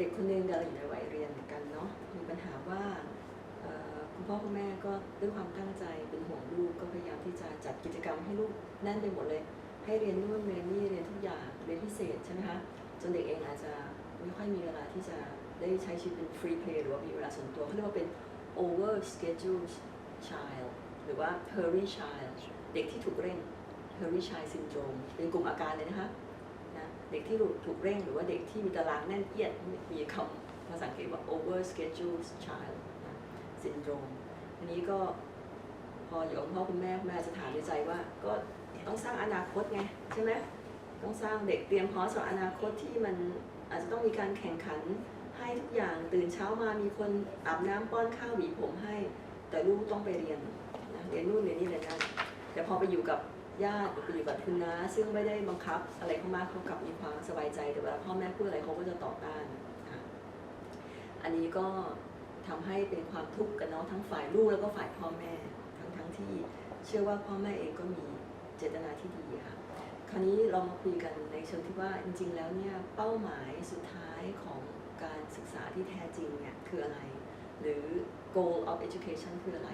เด็กคนหนึงกำลังอยู่ในวัยเรียนเหมือนกันเนาะมีปัญหาว่าคุณพ่อคุณแม่ก็ด้วยความตั้งใจเป็นห่วงลูกก็พยายามที่จะจัดกิจกรรมให้ลูกแน่นไปหมดเลย ให้เรียนนู่นเรียนนี่เรียนทุกอย่างเรียนพิเศษใช่ไหมคะจนเด็กเองอาจจะไม่ค่อยมีเวลาที่จะได้ใช้ชีวิตเป็น free play หรือว่ามีเวลาส่วนตัวเขาเรียกว่าเป็น over schedule child หรือว่า hurry child เด็กที่ถูกเร่ง hurry child syndrome เป็นกลุ่มอาการเลยนะคะ เด็กที่ถูกเร่งหรือว่าเด็กที่มีตารางแน่นเอียดมีคำภาษาอังกฤษว่า over schedule child syndrome อันนี้ก็พออยู่กับพ่อคุณแม่คุณแม่จะถามในใจว่าก็ต้องสร้างอนาคตไงใช่ไหมต้องสร้างเด็กเตรียมพร้อมสำหรับอนาคตที่มันอาจจะต้องมีการแข่งขันให้ทุกอย่างตื่นเช้ามามีคนอาบน้ำป้อนข้าวหวีผมให้ แต่ลูกต้องไปเรียนนะเรียนนู่นเรียนนี่เรียนนั่นแต่พอไปอยู่กับ ญาติหรือไปอยู่กับคุณน้าซึ่งไม่ได้บังคับอะไรเขามากเขากลับมีความสบายใจ แต่เวลาพ่อแม่พูดอะไรเขาก็จะต่อต้านอันนี้ก็ทำให้เป็นความทุกข์กันเนาะทั้งฝ่ายลูกแล้วก็ฝ่ายพ่อแม่ทั้งทั้งที่เชื่อว่าพ่อแม่เองก็มีเจตนาที่ดีค่ะคราวนี้เรามาคุยกันในเชิงที่ว่าจริง ๆ แล้วเนี่ยเป้าหมายสุดท้ายของการศึกษาที่แท้จริงเนี่ยคืออะไร หรือ goal of education คืออะไร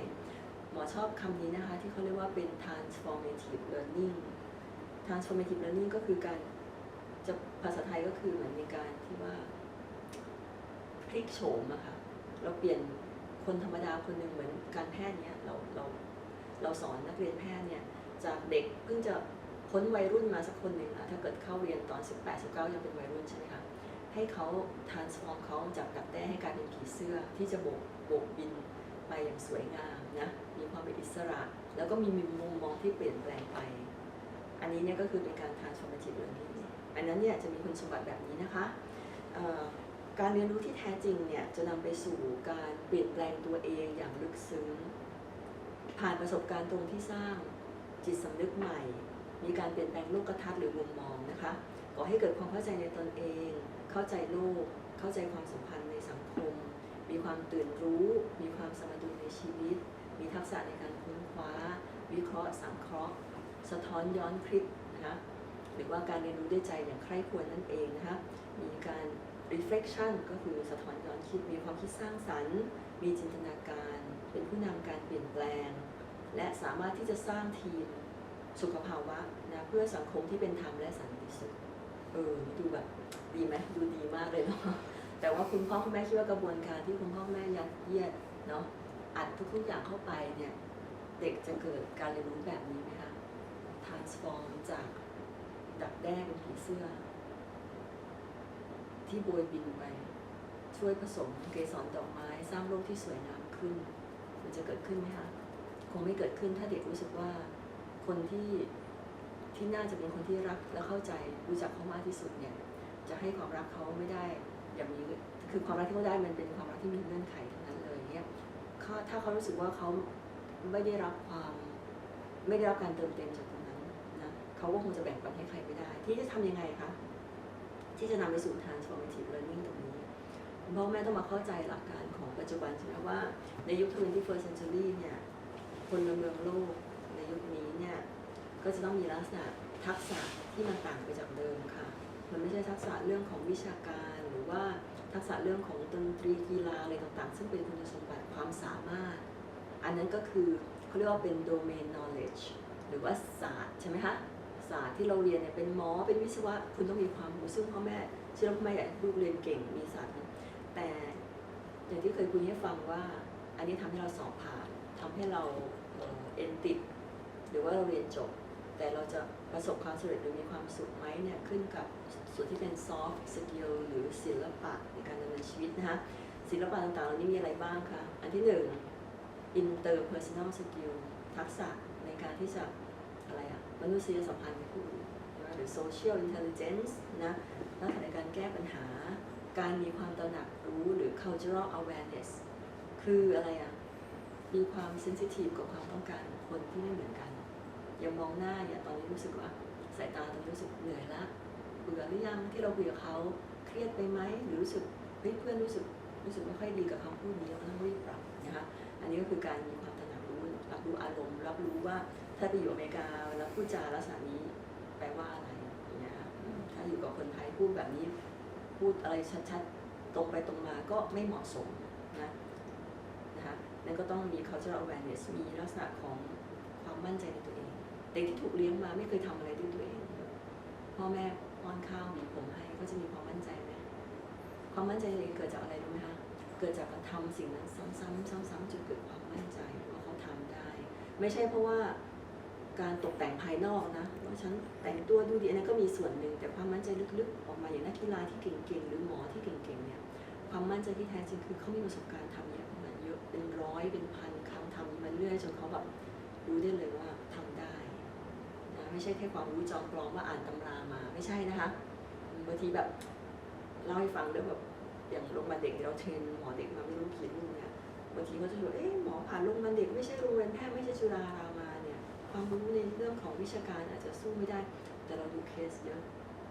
มอชอบคำนี้นะคะ ที่เขาเรียกว่าเป็น transformative learning transformative learning ก็คือการจะภาษาไทยก็คือเหมือนมีการที่ว่าพลิกโฉมอะค่ะเราเปลี่ยนคนธรรมดาคนหนึ่งเหมือนการแพทย์เนี่ยเราเราเราสอนนักเรียนแพทย์เนี่ยจากเด็กเพิ่งจะพ้นวัยรุ่นมาสักคนหนึ่งอะถ้าเกิดเข้าเรียนตอน 18 19 ยังเป็นวัยรุ่นใช่ไหมคะให้เขา transform เขาจากดักแด้ให้กลายเป็นผีเสื้อที่จะโบกโบกบินไปอย่างสวยงาม นะมีความเป็นอิสระ แล้วก็มีมุมมองที่เปลี่ยนแปลงไป อันนี้เนี่ยก็คือเป็นการ transformative learning อันนั้นเนี่ยจะมีคุณสมบัติแบบนี้นะคะการเรียนรู้ที่แท้จริงเนี่ยจะนำไปสู่การเปลี่ยนแปลงตัวเองอย่างลึกซึ้ง ผ่านประสบการณ์ตรงที่สร้างจิตสำนึกใหม่ มีการเปลี่ยนแปลงโลกทัศน์หรือมุมมองนะคะก่อให้เกิดความเข้าใจในตนเอง เข้าใจโลก เข้าใจความสัมพันธ์ในสังคม มีความตื่นรู้ มีความสมดุลในชีวิต มีทักษะในการค้นคว้า วิเคราะห์ สังเคราะห์ สะท้อนย้อนคิดนะคะหรือว่าการเรียนรู้ด้วยใจอย่างใคร่ควรนั่นเองนะคะมีการ reflection ก็คือสะท้อนย้อนคิด มีความคิดสร้างสรรค์ มีจินตนาการ เป็นผู้นำการเปลี่ยนแปลง และสามารถที่จะสร้างทีมสุขภาวะนะเพื่อสังคมที่เป็นธรรมและสันติสุข เออดูแบบดีไหมดูดีมากเลยเนาะแต่ว่าคุณพ่อคุณแม่คิดว่ากระบวนการที่คุณพ่อคุณแม่ยัดเยียดเนาะ อัดทุกๆอย่างเข้าไปเนี่ย เด็กจะเกิดการเรียนรู้แบบนี้ไหมคะ transform จากดักแด้เป็นผีเสื้อ ที่โบยบินไป ช่วยผสมเกสรดอกไม้ สร้างโลกที่สวยงามขึ้น มันจะเกิดขึ้นไหมคะ คงไม่เกิดขึ้นถ้าเด็กรู้สึกว่าคนที่ที่น่าจะเป็นคนที่รักและเข้าใจรู้จักเขามากที่สุดเนี่ย จะให้ความรักเขาไม่ได้อย่างนี้คือความรักที่เขาได้มันเป็นความรักที่มีเงื่อนไข ถ้าเขารู้สึกว่าเขาไม่ได้รับความไม่ได้รับการเติมเต็มจากตรงนั้นนะเขาก็คงจะแบ่งปันให้ใครไม่ได้ ที่จะทำยังไงคะที่จะนำไปสู่ transformative learning ตรงนี้คุณพ่อแม่ต้องมาเข้าใจหลักการของปัจจุบันใช่ไหมว่าในยุค 21st century เนี่ยคนเมืองโลกในยุคนี้เนี่ยก็จะต้องมีลักษณะทักษะที่มันต่างไปจากเดิมค่ะ มันไม่ใช่ทักษะเรื่องของวิชาการหรือว่า ทักษะเรื่องของดนตรีกีฬาอะไรต่างๆ ซึ่งเป็นคุณสมบัติความสามารถ อันนั้นก็คือเขาเรียกว่าเป็น domain knowledge หรือว่าศาสตร์ใช่ไหมคะศาสตร์ที่เราเรียนเนี่ยเป็นหมอเป็นวิศวะคุณต้องมีความรู้ซึ่งพ่อแม่เชื่อว่าพ่อแม่อยากให้ลูกเรียนเก่งมีศาสตร์แต่อย่างที่เคยคุยให้ฟังว่า อันนี้ทำให้เราสอบผ่านทำให้เราเอ็นติด หรือว่าเราเรียนจบ แต่เราจะประสบความสำเร็จหรือมีความสุขไหมเนี่ยขึ้นกับ ส่วนที่เป็น soft skill หรือศิลปะในการดำเนินชีวิตนะคะศิลปะต่างๆเหล่านี้มีอะไรบ้างคะ อันที่หนึ่ง interpersonal skill ทักษะในการที่จะอะไรอะมนุษยสัมพันธ์กับผู้อื่นหรือ social intelligence นะลักษณะในการแก้ปัญหา การมีความตระหนักรู้หรือ cultural awareness คืออะไรอะมีความ sensitive กับความต้องการคนที่ไม่เหมือนกันยังมองหน้าเนี่ยตอนนี้รู้สึกว่าสายตาตอนนี้รู้สึกเหนื่อยละ เบื่อหรือยังที่เราคุยกับเขาเครียดไปไหมหรือรู้สึกเฮ้ยเพื่อนรู้สึกรู้สึกไม่ค่อยดีกับคำพูดนี้เราต้องรีบปรับนะคะอันนี้ก็คือการมีความตระหนักรู้รับรู้อารมณ์ รับรู้ว่าถ้าไปอยู่อเมริกาแล้วพูดจาลักษณะนี้แปลว่าอะไรอย่างเงี้ยค่ะถ้าอยู่กับคนไทยพูดแบบนี้ พูดอะไรชัดๆตรงไปตรงมาก็ไม่เหมาะสมนะนะคะนั่นก็ต้องมี cultural awareness มีลักษณะของความมั่นใจในตัวเองเด็กที่ถูกเลี้ยงมาไม่เคยทำอะไรด้วยตัวเองพ่อแม่ ป้อนข้าวมีผมให้ก็จะมีความมั่นใจไหมความมั่นใจนตัวเกิดจากอะไรรู้ไหมคะเกิดจากการทำสิ่งนั้นซ้ำๆซ้ำๆจนเกิดความมั่นใจว่าเขาทำได้ ไม่ใช่เพราะว่าการตกแต่งภายนอกนะว่าฉันแต่งตัวดูดีอันนั้นก็มีส่วนหนึ่งแต่ความมั่นใจลึกๆ ออกมาอย่างนักกีฬาที่เก่งๆหรือหมอที่เก่งๆเนี่ยความมั่นใจที่แท้จริงคือเขามีประสบการณ์ทำเยอะมาเยอะเป็นร้อยเป็นพันครั้งทำมาเรื่อยจนเขาแบบรู้ได้เลยว่าทำได้ ไม่ใช่แค่ความรู้จอมปลอมว่าอ่านตำรามาไม่ใช่นะคะบางทีแบบเล่าให้ฟังเรื่องแบบอย่างโรงพยาบาลเด็กเราเทรนหมอเด็กมาไม่รู้กี่รุ่นเนี่ยบางทีก็จะบอกเอ๊ะหมอผ่านโรงพยาบาลเด็กไม่ใช่โรงเรียนแพทย์ไม่ใช่จุฬารามาเนี่ยความรู้ในเรื่องของวิชาการอาจจะสู้ไม่ได้ แต่เราดูเคสเยอะ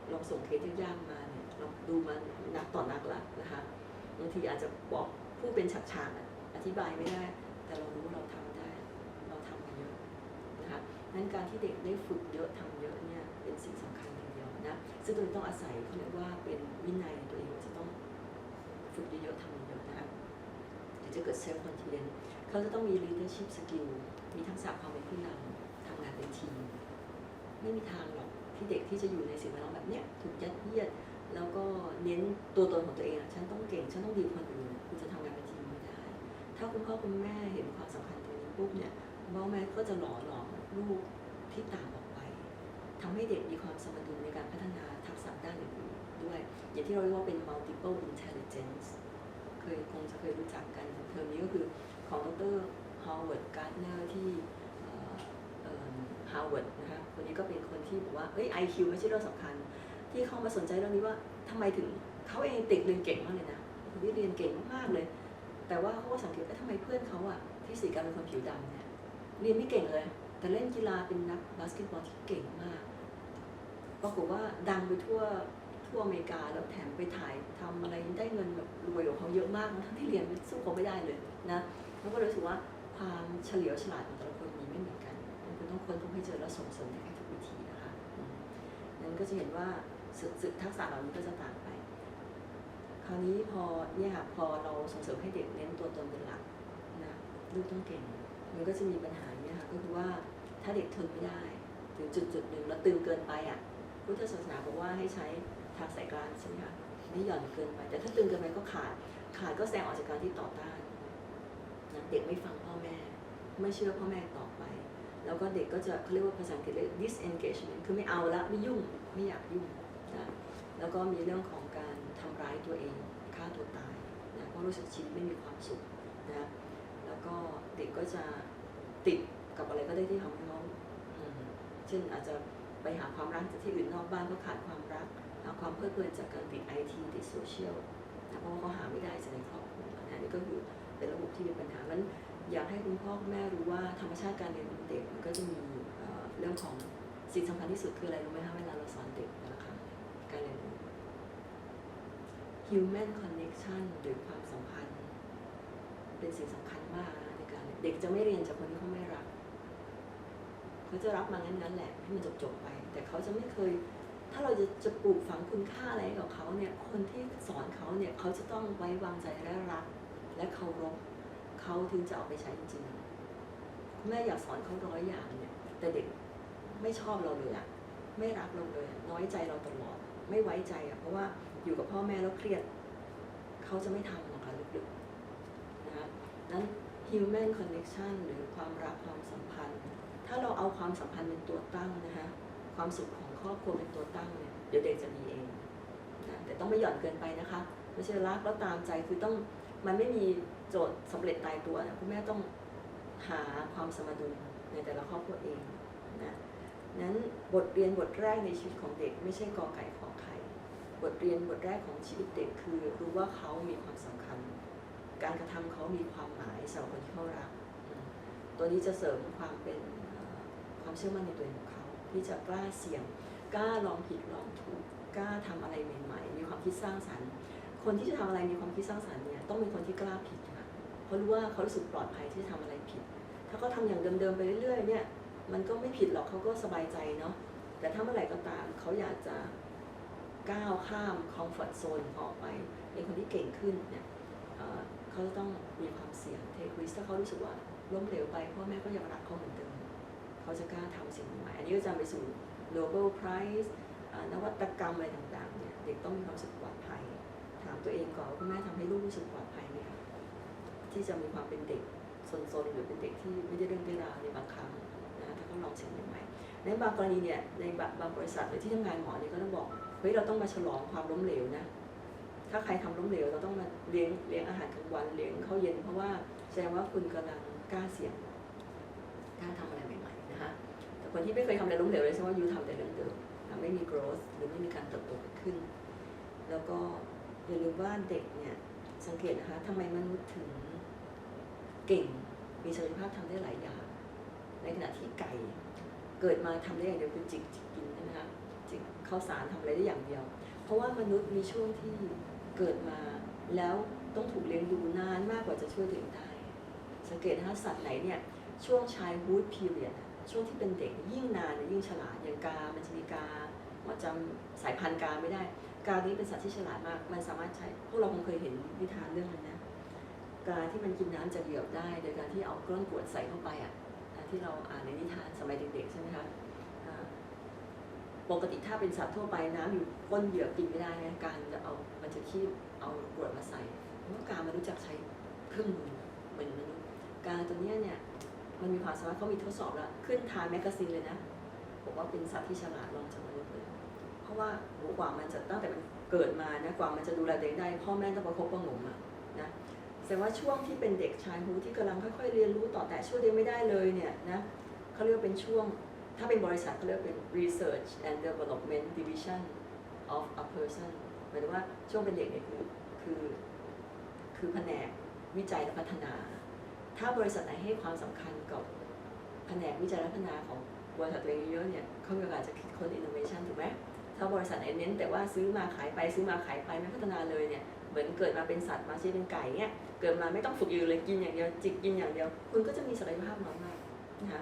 เราส่งเคสยากๆมาเนี่ยเราดูมันนักต่อนักละนะคะบางทีอาจจะบอกผู้เป็นฉากๆอะอธิบายไม่ได้ แต่เรารู้ว่าเราทำได้ เราทำมาเยอะ นั้นการที่เด็กได้ฝึกเยอะทำเยอะเนี่ยเป็นสิ่งสำคัญอย่างเดียวนะซึ่งตรงนี้ต้องอาศัยเขาเรียกว่าเป็นวินัยในตัวเองว่าจะต้องฝึกเยอะๆทำเยอะนะคะเดี๋ยวจะเกิด self confidence เขาจะต้องมี leadership skill มีทักษะความเป็นผู้นำทำงานเป็นทีม ไม่มีทางหรอกที่เด็กที่จะอยู่ในสิ่งแวดล้อมแบบเนี้ยถูกยัดเยียด แล้วก็เน้นตัวตนของตัวเองอะฉันต้องเก่งฉันต้องดีกว่าคนอื่นคุณจะทำงานเป็นทีมไม่ได้ ถ้าคุณพ่อคุณแม่เห็นความสำคัญตรงนี้ปุ๊บเนี่ยพ่อแม่ก็จะหล่อหลอม ลูกที่ต่างออกไปทำให้เด็กมีความสมดุลในการพัฒนาทักษะด้านอื่นๆด้วย อย่างที่เราเรียกว่าเป็น multiple intelligence เคยคงจะเคยรู้จักกันเทอมนี้ก็คือของดร Howard Gardner ที่ฮาวเวิร์ดนะคะคนนี้ก็เป็นคนที่บอกว่าเอ้ย IQ ไม่ใช่เรื่องสำคัญ ที่เขามาสนใจเรื่องนี้ว่าทำไมถึงเขาเองติดเรียนเก่งมากเลยนะคนที่เรียนเก่งมากๆเลย แต่ว่าเขาก็สังเกตว่าทำไมเพื่อนเขาอะที่สีกันเป็นคนผิวดำเนี่ยเรียนไม่เก่งเลย แต่เล่นกีฬาเป็นนักบาสเกตบอลที่เก่งมากปรากฏว่าดังไปทั่วทั่วอเมริกาแล้วแถมไปถ่ายทำอะไรได้เงินแบบรวยกว่าเขาเยอะมากทั้งที่เรียนสู้เขาไม่ได้เลยนะแล้วก็เลยรู้สึกว่าความเฉลียวฉลาดของแต่ละคนมีไม่เหมือนกันคุณต้องค้นพบให้เจอแล้วส่งเสริมให้ทุกวิธีนะคะนั้นก็จะเห็นว่าสึกทักษะเหล่านี้ก็จะต่างไป คราวนี้พอเนี่ยค่ะพอเราส่งเสริมให้เด็กเน้นตัวตนเป็นหลักนะลูกต้องเก่ง มันก็จะมีปัญหาเนี่ยค่ะก็คือว่า ถ้าเด็กทนไม่ได้ถึงจุดจุดๆหนึ่งแล้วตึงเกินไปอะพุทธศาสนาบอกว่าให้ใช้ทางสายกลางใช่ไหมคะไม่หย่อนเกินไป แต่ถ้าตึงเกินไปก็ขาด ขาดก็แสดงออกจากการที่ต่อต้านนะเด็กไม่ฟังพ่อแม่ ไม่เชื่อพ่อแม่ต่อไป แล้วก็เด็กก็จะเขาเรียกว่าภาษาอังกฤษเรียก disengagement คือไม่เอาละไม่ยุ่งไม่อยากยุ่งนะแล้วก็มีเรื่องของการทำร้ายตัวเองฆ่าตัวตายนะเพราะรู้สึกชีวิตไม่มีความสุขนะแล้วก็เด็กก็จะติด กับอะไรก็ได้ที่ทำให้เขาอืมเช่นอาจจะไปหาความรักจากที่อื่นนอกบ้านก็ขาดความรักหาความเพลิดเพลินจากการติดไอทีติดโซเชียลนะเพราะว่าเขาหาไม่ได้จากในครอบครัวนะนี่ก็คือเป็นระบบที่มีปัญหามันอยากให้คุณพ่อคุณแม่รู้ว่าธรรมชาติการเรียนของเด็กมันก็จะมีเรื่องของสิ่งสำคัญที่สุดคืออะไรรู้ไหมคะเวลาเราสอนเด็กแต่ละครั้งการเรียนรู้ human connection หรือความสัมพันธ์ เป็นสิ่งสำคัญมากในการเด็กจะไม่เรียนจากคนที่เขาไม่รัก เขาจะรับมางั้นๆแหละให้มันจบๆไป แต่เขาจะไม่เคย ถ้าเราจะจะปลูกฝังคุณค่าอะไรกับเขาเนี่ยคนที่สอนเขาเนี่ยเขาจะต้องไว้วางใจและรัก และเคารพเขาถึงจะเอาไปใช้จริงๆแม่อยากสอนเขาร้อยอย่างเนี่ยแต่เด็กไม่ชอบเราเลยอะไม่รักเราเลย น้อยใจเราตลอด ไม่ไว้ใจอะเพราะว่าอยู่กับพ่อแม่แล้วเครียด เขาจะไม่ทำหรอกค่ะลึกๆนะคะนั้น human connection หรือความรักความสัมพันธ์ ถ้าเราเอาความสัมพันธ์เป็นตัวตั้งนะคะ ความสุขของครอบครัวเป็นตัวตั้งเนี่ยเดี๋ยวเด็กจะมีเองนะแต่ต้องไม่หย่อนเกินไปนะคะ ไม่ใช่รักแล้วตามใจคือต้องมันไม่มีโจทย์สำเร็จตายตัวนะคุณแม่ต้องหาความสมดุลในแต่ละครอบครัวเองนะนั้นบทเรียนบทแรกในชีวิตของเด็ก ไม่ใช่กอไก่ขอไข่บทเรียนบทแรกของชีวิตเด็กคือรู้ว่าเขามีความสำคัญ การกระทำเขามีความหมายสำหรับคนที่เขารัก ตัวนี้จะเสริมความเป็น ความเชื่อมั่นในตัวเองของเขา ที่จะกล้าเสี่ยง กล้าลองผิดลองถูก กล้าทำอะไรใหม่ๆ มีความคิดสร้างสรรค์ คนที่จะทำอะไรมีความคิดสร้างสรรค์เนี่ยต้องเป็นคนที่กล้าผิดค่ะเพราะรู้ว่าเขารู้สึกปลอดภัยที่จะทำอะไรผิด ถ้าเขาทำอย่างเดิมๆไปเรื่อยๆเนี่ยมันก็ไม่ผิดหรอกเขาก็สบายใจเนาะแต่ถ้าเมื่อไหร่ก็ตามเขาอยากจะก้าวข้ามคอมฟอร์ทโซนออกไปเป็นคนที่เก่งขึ้นเนี่ยเอ่อเขาจะต้องมีความเสี่ยงเทคริสถ้าเขารู้สึกว่าล้มเหลวไปพ่อแม่ก็ยังรักเขาเหมือนเดิม เขาจะกล้าทำสิ่งใหม่ อันนี้ก็จะไปสู่ Nobel Prize นวัตกรรมอะไรต่างๆเนี่ยเด็กต้องมีความสึกปลอดภัย ถามตัวเองก่อนว่าคุณแม่ทำให้ลูกรู้สึกปลอดภัยไหมคะที่จะมีความเป็นเด็กซนๆหรือเป็นเด็กที่ไม่ได้เรื่องได้ราวในบางครั้งนะถ้าเขาลองสิ่งใหม่ในบางกรณีเนี่ยในบางบางบริษัทหรือที่ทำงานหมอเนี่ยก็ต้องบอกเฮ้ยเราต้องมาฉลองความล้มเหลวนะถ้าใครทำล้มเหลวเราต้องมาเลี้ยงเลี้ยงอาหารกลางวันเลี้ยงข้าวเย็น เพราะว่าแสดงว่าคุณกำลังกล้าเสี่ยงกล้าทำอะไรใหม่ๆ คนที่ไม่เคยทำอะไรล้มเหลวเลยแสดงว่ายูทำแต่เรื่องเดิมนะไม่มี growth หรือไม่มีการเติบโตขึ้น แล้วก็อย่าลืมว่าเด็กเนี่ยสังเกตนะคะทำไมมนุษย์ถึงเก่งมีศักยภาพทำได้หลายอย่าง ในขณะที่ไก่เกิดมาทำได้อย่างเดียวคือจิกจิกกินใช่ไหมคะจิกข้าวสารทำอะไรได้อย่างเดียว เพราะว่ามนุษย์มีช่วงที่เกิดมาแล้วต้องถูกเลี้ยงดูนานมากกว่าจะช่วยตัวเองได้ สังเกตนะคะสัตว์ไหนเนี่ยช่วงชายฮูดพีเรียด ช่วงที่เป็นเด็กยิ่งนานยิ่งฉลาดอย่างกา มันจะมีกาว่าจำสายพันธุ์กาไม่ได้ กานี้เป็นสัตว์ที่ฉลาดมาก มันสามารถใช้พวกเราคงเคยเห็นนิทานเรื่องนั้นนะกาที่มันกินน้ำจากเหยือกได้ โดยการที่เอาก้อนกวดใส่เข้าไปอะนะที่เราอ่านในนิทานสมัยเด็กๆใช่ไหมคะปกติถ้าเป็นสัตว์ทั่วไปน้ำอยู่ก้นเหยือกกินไม่ได้นะการจะเอามันจะคีบเอากรวดมาใส่เพราะกามันรู้จักใช้เครื่องมือเหมือนมนุษย์กาตัวเนี้ยเนี่ย มันมีความสามารถเขามีทดสอบแล้ว ขึ้นทานแมกกาซีนเลยนะบอกว่าเป็นสัตว์ที่ฉลาดรองจากมนุษย์เลยเพราะว่าโหกว่ามันจะตั้งแต่มันเกิดมานะกว่ามันจะดูแลตัวเองได้ พ่อแม่ต้องประคบประหงมอะนะแสดงว่าช่วงที่เป็นเด็กชายฮูที่กำลังค่อยๆเรียนรู้ต่อแต่ช่วยตัวเองไม่ได้เลยเนี่ยนะเขาเรียกว่าเป็นช่วง ถ้าเป็นบริษัทเขาเรียกว่าเป็น research and development division of a person หมายถึงว่าช่วงเป็นเด็กเนี่ยคือคือคือแผนกวิจัยและพัฒนา ถ้าบริษัทไหนให้ความสำคัญกับแผนกวิจัยและพัฒนาของบริษัทตัวเองเยอะเนี่ยเขามีโอกาสจะคิดค้น innovation ถูกไหมถ้าบริษัทไหนเน้นแต่ว่าซื้อมาขายไปซื้อมาขายไปไม่พัฒนาเลยเนี่ยเหมือนเกิดมาเป็นสัตว์มาเช่นเป็นไก่เนี่ยเกิดมาไม่ต้องฝึกอยู่เลยกินอย่างเดียวจิกกินอย่างเดียว คุณก็จะมีศักยภาพน้อยมากนะคะ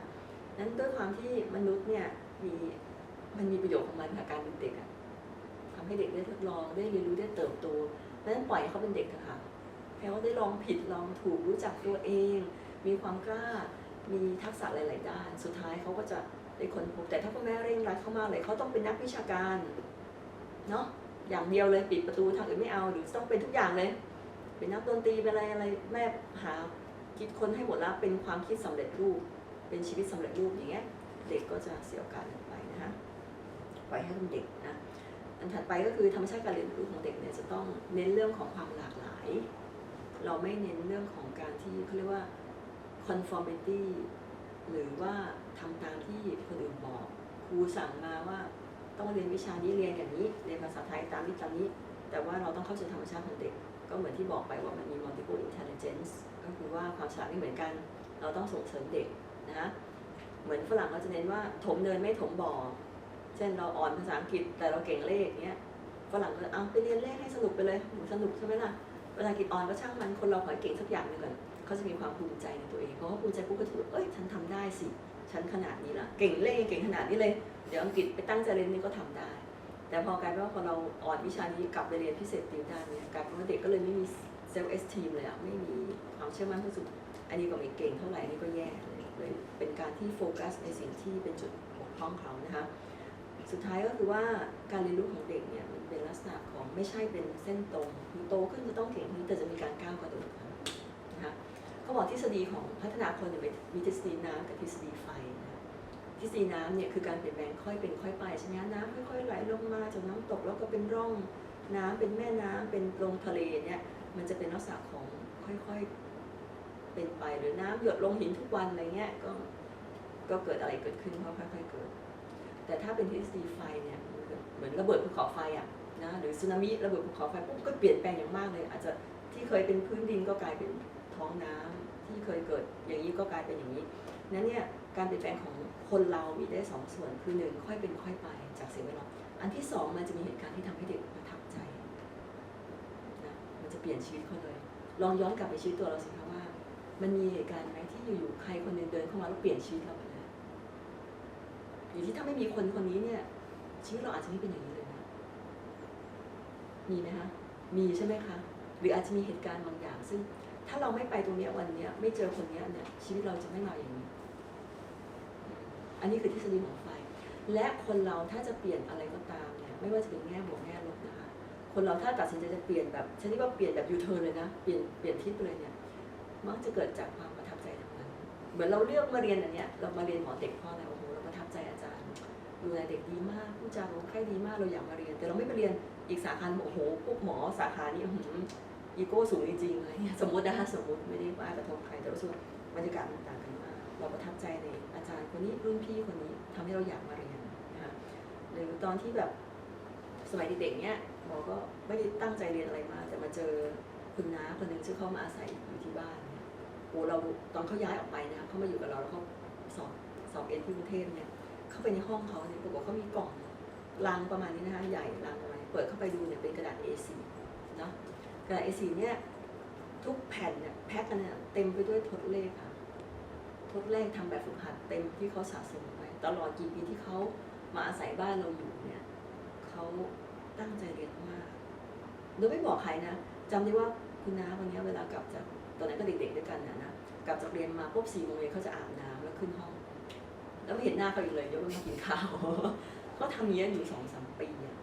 นั้นด้วยความที่มนุษย์เนี่ยมีมันมีประโยชน์ของมันค่ะการเป็นเด็กอะทำให้เด็กได้ทดลองได้เรียนรู้ได้เติบโตดังนั้นปล่อยเขาเป็นเด็กเถอะค่ะ ให้เขาได้ลองผิดลองถูกรู้จักตัวเอง มีความกล้า มีทักษะหลาย ๆ ด้าน สุดท้ายเขาก็จะได้คนพบแต่ถ้าพ่อแม่เร่งรัดเข้ามาเลยเขาต้องเป็นนักวิชาการเนาะอย่างเดียวเลยปิดประตูทางอื่นไม่เอาหรือต้องเป็นทุกอย่างเลย เป็นนักดนตรีเป็นอะไรอะไรแม่หาคิดคนให้หมดแล้วเป็นความคิดสำเร็จรูป เป็นชีวิตสำเร็จรูปอย่างเงี้ยเด็กก็จะเสียโอกาสไปนะคะปล่อยให้เป็นเด็กนะอันถัดไปก็คือธรรมชาติการเรียนรู้ของเด็กเนี่ยจะต้องเน้นเรื่องของความหลากหลาย เราไม่เน้นเรื่องของการที่เขาเรียกว่า conformity หรือว่าทำตามที่คนอื่นบอกครูสั่งมาว่าต้องเรียนวิชานี้เรียนอย่างนี้เรียนภาษาไทยตามนี้ตามนี้ แต่ว่าเราต้องเข้าใจธรรมชาติของเด็ก ก็เหมือนที่บอกไปว่ามันมี multiple intelligence ก็คือว่าความฉลาดไม่เหมือนกัน เราต้องส่งเสริมเด็กนะเหมือนฝรั่งเขาจะเน้นว่าถมเนินไม่ถมบ่อเช่นเราอ่อนภาษาอังกฤษแต่เราเก่งเลขเนี้ยฝรั่งก็เอาไปเรียนเลขให้สนุกไปเลยหนูสนุกใช่ไหมล่ะ ภาษากฤษอ่อนก็ช่างมันคนเราขอเก่งสักอย่างหนึ่งก่อนเขาจะมีความภูมิใจในตัวเองเพราะว่าภูมิใจปุ๊บก็ถือว่าเอ้ยฉันทำได้สิฉันขนาดนี้ละเก่งเลขเก่งขนาดนี้เลย เดี๋ยวอังกฤษไปตั้งใจเรียนนี่ก็ทำได้ แต่พอกลายเป็นว่าพอเราอ่อนวิชานี้กลับไปเรียนพิเศษติวได้เนี่ยกลายเป็นว่าเด็กก็เลยไม่มีเซลล์เอสทีมเลยอะไม่มีความเชื่อมั่นที่สุดอันนี้ก็ไม่เก่งเท่าไหร่อันนี้ก็แย่เลยเป็นการที่โฟกัสในสิ่งที่เป็นจุดบกพร่องเขานะคะ สุดท้ายก็คือว่าการเรียนรู้ของเด็กเนี่ยมันเป็นลักษณะของไม่ใช่เป็นเส้นตรงคือโตขึ้นจะต้องเก่งขึ้นแต่จะมีการก้าวกระโดดนะคะเขาบอกทฤษฎีของพัฒนาคนเนี่ยมีทฤษฎีน้ำกับทฤษฎีไฟนะทฤษฎีน้ำเนี่ยคือการเปลี่ยนแปลงค่อยเป็นค่อยไปใช่ไหมน้ำค่อยๆไหลลงมาจากน้ำตกแล้วก็เป็นร่องน้ำเป็นแม่น้ำเป็นลงทะเลเนี่ยมันจะเป็นลักษณะของค่อยๆเป็นไปหรือน้ำหยดลงหินทุกวันอะไรเงี้ยก็ก็เกิดอะไรเกิดขึ้นก็ค่อยๆเกิด แต่ถ้าเป็นทฤษฎีไฟเนี่ยเหมือนระเบิดภูเขาไฟอะนะหรือสึนามิระเบิดภูเขาไฟปุ๊บก็เปลี่ยนแปลงอย่างมากเลย อาจจะที่เคยเป็นพื้นดินก็กลายเป็นท้องน้ำที่เคยเกิดอย่างนี้ก็กลายเป็นอย่างนี้นั้นเนี่ยการเปลี่ยนแปลงของคนเรามีได้สองส่วนคือหนึ่งค่อยเป็นค่อยไปจากสิ่งแวดล้อมอันที่สองมันจะมีเหตุการณ์ที่ทำให้เด็กประทับใจนะมันจะเปลี่ยนชีวิตเขาเลย ลองย้อนกลับไปชีวิตตัวเราสิคะว่า มันมีเหตุการณ์ไหมที่อยู่ๆใครคนหนึ่งเดินเข้ามาแล้วเปลี่ยนชีวิตเรา ไปเลยอยู่ที่ถ้าไม่มีคนคนนี้เนี่ยชีวิตเราอาจจะไม่เป็นอย่างนี้เลยนะ มีไหมคะมีใช่ไหมคะหรืออาจจะมีเหตุการณ์บางอย่าง ซึ่งถ้าเราไม่ไปตรงนี้วันนี้ไม่เจอคนนี้เนี่ยชีวิตเราจะไม่มาอย่างนี้ อันนี้คือทฤษฎีของไฟ และคนเราถ้าจะเปลี่ยนอะไรก็ตามเนี่ยไม่ว่าจะเป็นแง่บวกแง่ลบนะคะคนเราถ้าตัดสินใจจะเปลี่ยนแบบฉันเรียกว่าเปลี่ยนแบบยูเทิร์นเลยนะเปลี่ยนเปลี่ยนทิศไปเลยเนี่ยมักจะเกิดจากความประทับใจทั้งนั้นเหมือนเราเลือกมาเรียนอันเนี้ยเรามาเรียนหมอเด็กเพราะอะไรโอ้โห ดูแลเด็กดีมากผู้จาคนไข้ดีมากเราอยากมาเรียน แต่เราไม่ไปเรียนอีกสาขาหนึ่งโอ้โหพวกหมอสาขานี้อื้อหืออีโก้สูงจริงๆเลยสมมตินะคะสมมติไม่ได้ว่ากระทบใครแต่รู้สึกบรรยากาศมันต่างกันมากเราประทับใจในอาจารย์คนนี้รุ่นพี่คนนี้ทำให้เราอยากมาเรียนนะคะหรือตอนที่แบบสมัยเด็กๆเนี้ยหมอก็ไม่ได้ตั้งใจเรียนอะไรมากแต่มาเจอคุณน้าคนหนึ่งซึ่งเขามาอาศัยอยู่ที่บ้านโอ้เราตอนเขาย้ายออกไปนะเขามาอยู่กับเราแล้วเขาสอบสอบเอ็นที่กรุงเทพเนี่ย เข้าไปในห้องเขาเนี่ยปรากฏเขามีกล่องลังประมาณนี้นะคะใหญ่ลังประมาณเปิดเข้าไปดูเนี่ยเป็นกระดาษ A4 เนาะกระดาษ A4 เนี่ยทุกแผ่นเนี่ยแพ็คกันเนี่ยเต็มไปด้วยทดเลขค่ะทดเลขทำแบบฝึกหัดเต็มที่เขาสะสมไว้ตลอดกี่ปีที่เขามาอาศัยบ้านเราอยู่เนี่ยเขาตั้งใจเรียนมากโดยไม่บอกใครนะจำได้ว่าคุณน้าคนนี้เวลากลับจากตอนนั้นก็เด็กๆด้วยกันนะนะกลับจากเรียนมาปุ๊บสี่โมงเย็นเขาจะอาบน้ำแล้วขึ้นห้อง แล้วไม่เห็นหน้าเขาอีกเลยยกเว้นมากินข้าวเขาทำอย่างนี้ยอยู่สองสามปีอะ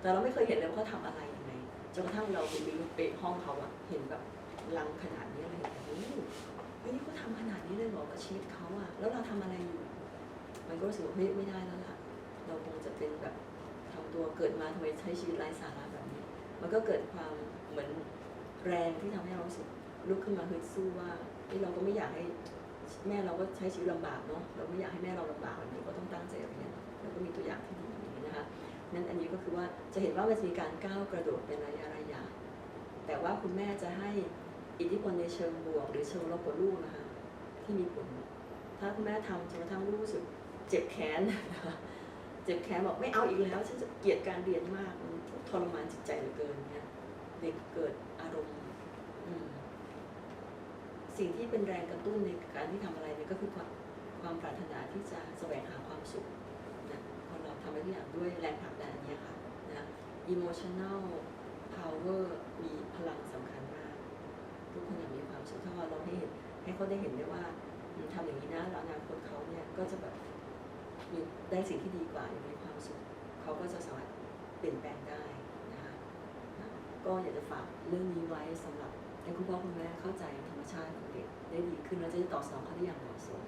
แต่เราไม่เคยเห็นเลยว่าเขาทำอะไรยังไงจนกระทั่งเราไปดูเปะห้องเขาอะเห็นแบบลังขนาดนี้เลยโอ้โหเฮ้ยนี่เขาทำขนาดนี้เลยเหรอกับชีวิตเขาอะแล้วเราทำอะไรอยู่ มันก็รู้สึกว่าเฮ้ยไม่ได้แล้วล่ะ เราคงจะเป็นแบบทำตัวเกิดมาทำไมใช้ชีวิตไร้สาระแบบนี้ มันก็เกิดความเหมือนแรงที่ทำให้เรารู้สึกลุกขึ้นมาฮึดสู้ว่าเฮ้ยเราก็ไม่อยากให้ แม่เราก็ใช้ชีวิตลำบากเนาะเราไม่อยากให้แม่เราลำบากแบบนี้ก็ต้องตั้งใจเรียนแล้วก็มีตัวอย่างที่ดีอย่างนี้นะคะนั้นอันนี้ก็คือว่าจะเห็นว่ามันจะมีการก้าวกระโดดเป็นระยะระยะแต่ว่าคุณแม่จะให้อิทธิพลในเชิงบวก หรือเชิงลบกับลูกนะคะที่มีผล ถ้าคุณแม่ทำจนกระทั่งลูกรู้สึกเจ็บแค้นเจ็บแค้นบอกไม่เอาอีกแล้วฉันจะเกลียดการเรียนมากมันทรมานจิตใจเหลือเกินเนี่ยเด็กเกิดอารมณ์อืม สิ่งที่เป็นแรงกระตุ้นในการที่ทำอะไรเนี่ยก็คือความความปรารถนาที่จะแสวงหาความสุขนะคนเราทำอะไรทุกอย่างด้วยแรงผลักดันอันนี้ค่ะนะ emotional power มีพลังสำคัญมาก ทุกคนอยากมีความสุขถ้าเราให้เห็นให้เขาได้เห็นได้ว่าอืมทำอย่างนี้นะแล้วอนาคตเขาเนี่ยก็จะแบบมีได้สิ่งที่ดีกว่าอย่างมีความสุขเขาก็จะสามารถเปลี่ยนแปลงได้นะคะนะก็อยากจะฝากเรื่องนี้ไว้สำหรับ ให้คุณพ่อคุณแม่เข้าใจธรรมชาติของเด็กได้ดีขึ้นแล้วจะได้ตอบสนองเขาได้อย่างเหมาะสม